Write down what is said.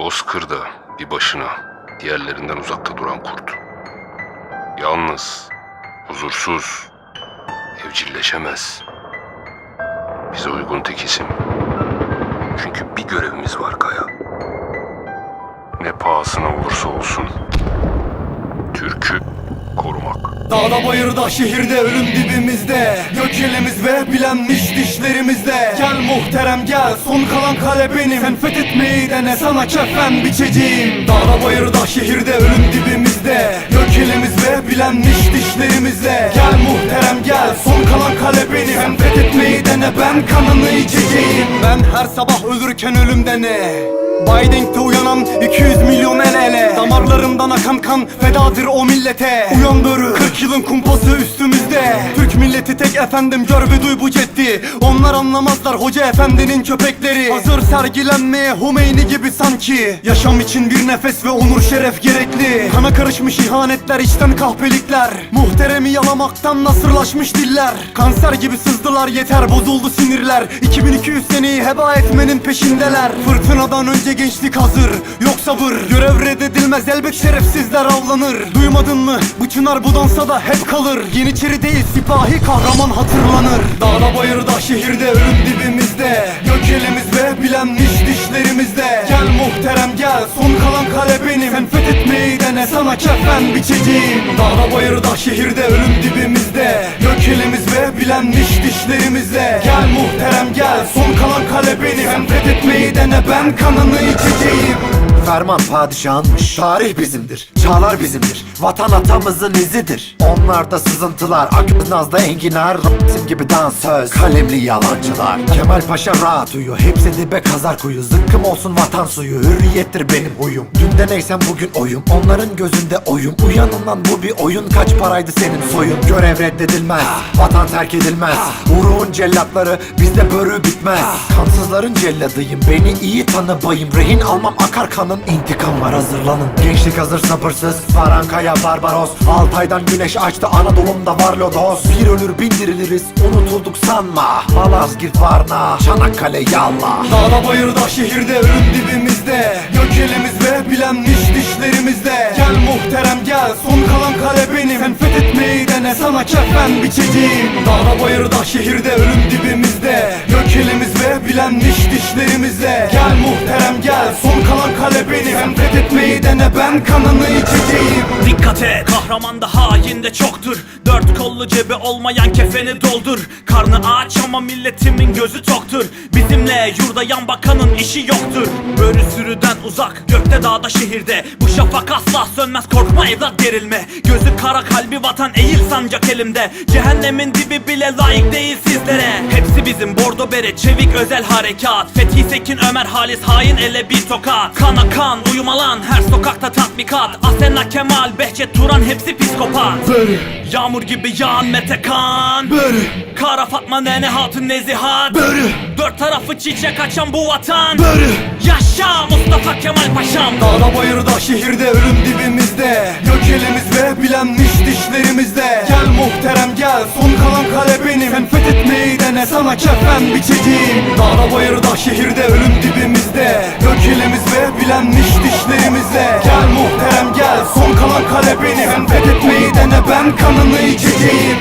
Bozkır'da bir başına, diğerlerinden uzakta duran kurt. Yalnız, huzursuz, evcilleşemez. Bize uygun tek isim. Çünkü bir görevimiz var Kaya. Ne pahasına olursa olsun. Türk'ü korumak. Dağda bayırda şehirde ölüm dibimizde. Gök elimiz ve bilenmiş dişlerimizde. Gel muhterem gel. Son kalan kale benim. Sen fethetmeyi dene sana kefen biçeceğim. Dağda bayırda şehirde ölüm dibimizde. Gök elimiz ve bilenmiş dişlerimizde. Gel muhterem gel. Son kalan kale benim. Sen fethetmeyi dene ben kanını içeceğim. Ben her sabah ölürken ölümde ne? Biden'te uyanan 200 milyon el ele Damarlarımdan akan kan fedadır o millete. Uyan börü 40 yılın kumpası üstümüzde. Türk milleti tek efendim gör ve duy bu ceddi Onlar anlamazlar hoca efendinin köpekleri. Hazır sergilenmeye Humeyni gibi sanki. Yaşam için bir nefes ve onur şeref gerekli. Kana karışmış ihanetler içten kahpelikler. Muhteremi yalamaktan nasırlaşmış diller. Kanser gibi sızdılar yeter bozuldu sinirler. 2200 seneyi heba etmenin peşindeler. Fırtınadan önce gençlik hazır Yok sabır. Görev reddedilmez elbet şerefsizler avlanır. Duymadın mı? Bu çınar bu dansa da hep kalır. Yeniçeri değil sipahi kahraman hatırlanır. Dağda bayırda şehirde ölüm dibimizde. Gök elimiz ve bilenmiş dişlerimizde. Gel muhterem gel. Son kalan kale benim. Sen fethetmeyi dene sana kefen biçeceğim. Dağda bayırda şehirde ölüm dibimizde. Gök elimiz ve bilenmiş dişlerimizde. Gel muhterem gel. Son kalan kale benim. Sen fethetmeyi dene ben kanını içeceğim Ferman padişahınmış Tarih bizimdir, çağlar bizimdir. Vatan atamızın izidir. Onlarda sızıntılar, akıl nazda enginar Rasim gibi dansöz, kalemli yalancılar. Kemal Paşa rahat uyu, hepsi dibe kazar kuyu. Zıkkım olsun vatan suyu, hürriyettir benim huyum. Dün de bugün oyum, onların gözünde oyum. Uyanın lan bu bir oyun, kaç paraydı senin soyun? Görev reddedilmez, vatan terk edilmez. Uğruğun cellatları, bizde börü bitmez. Kansızların celladıyım, beni iyi tanı bayım Rehin almam akar kanın, intikam var hazırlanın. Gençlik hazır sabırsız, Varankaya Barbaros. Altay'dan güneş açtı, Anadolu'mda var lodos. Bir ölür bindiriliriz, unutulduk sanma. Malazgirt Varna, Çanakkale yallah Dağda bayırda şehirde ölüm dibimizde. Gök elimiz ve bilenmiş dişlerimizde. Gel muhterem gel son kalan kale benim. Sen fethetmeyi dene sana kefen biçeceğim. Dağda bayırda şehirde ölüm dibimizde. Gök elimiz ve bilenmiş dişlerimizde Gel muhterem gel. Son kalan kale benim. Sen fethetmeyi dene ben kanını içeceğim. Dikkat et kahramanda hain de çoktur. Dört kollu cebi olmayan kefeni doldur. Karnı aç ama milletimin gözü toktur. Bizimle yurda yan bakanın işi yoktur. Börü sürüden uzak gökte dağda şehirde. Bu şafak asla sönmez korkma evlat gerilme. Gözü kara kalbi vatan eğil sancak elimde. Cehennemin dibi bile layık değil sizlere. Hepsi bizim bordo bere çevik özel harekat. Fethi Sekin Ömer Halis hain ele bir tokat. Kana kan uyumalan her sokakta tatbikat. Asena Kemal Behçet Turan hepsi psikopat. Yağmur gibi yağan Metekan. Börü Kara Fatma Nene Hatun Nezihat. Börü Dört tarafı çiçek açan bu vatan. Börü Yaşa Mustafa Kemal Paşam. Dağda bayırda şehirde ölüm dibimizde. Gök elimiz ve bilenmiş dişlerimizde muhterem gel. Son kalan kale benim. Sen fethetmeyi dene. Sana kefen biçeceğim. Dağda bayırda şehirde ölüm dibimizde. Gök elimiz ve bilenmiş dişlerimizde. Gel muhterem gel. Son kalan kale benim. Sen fethetmeyi dene. Ben kanını içeceğim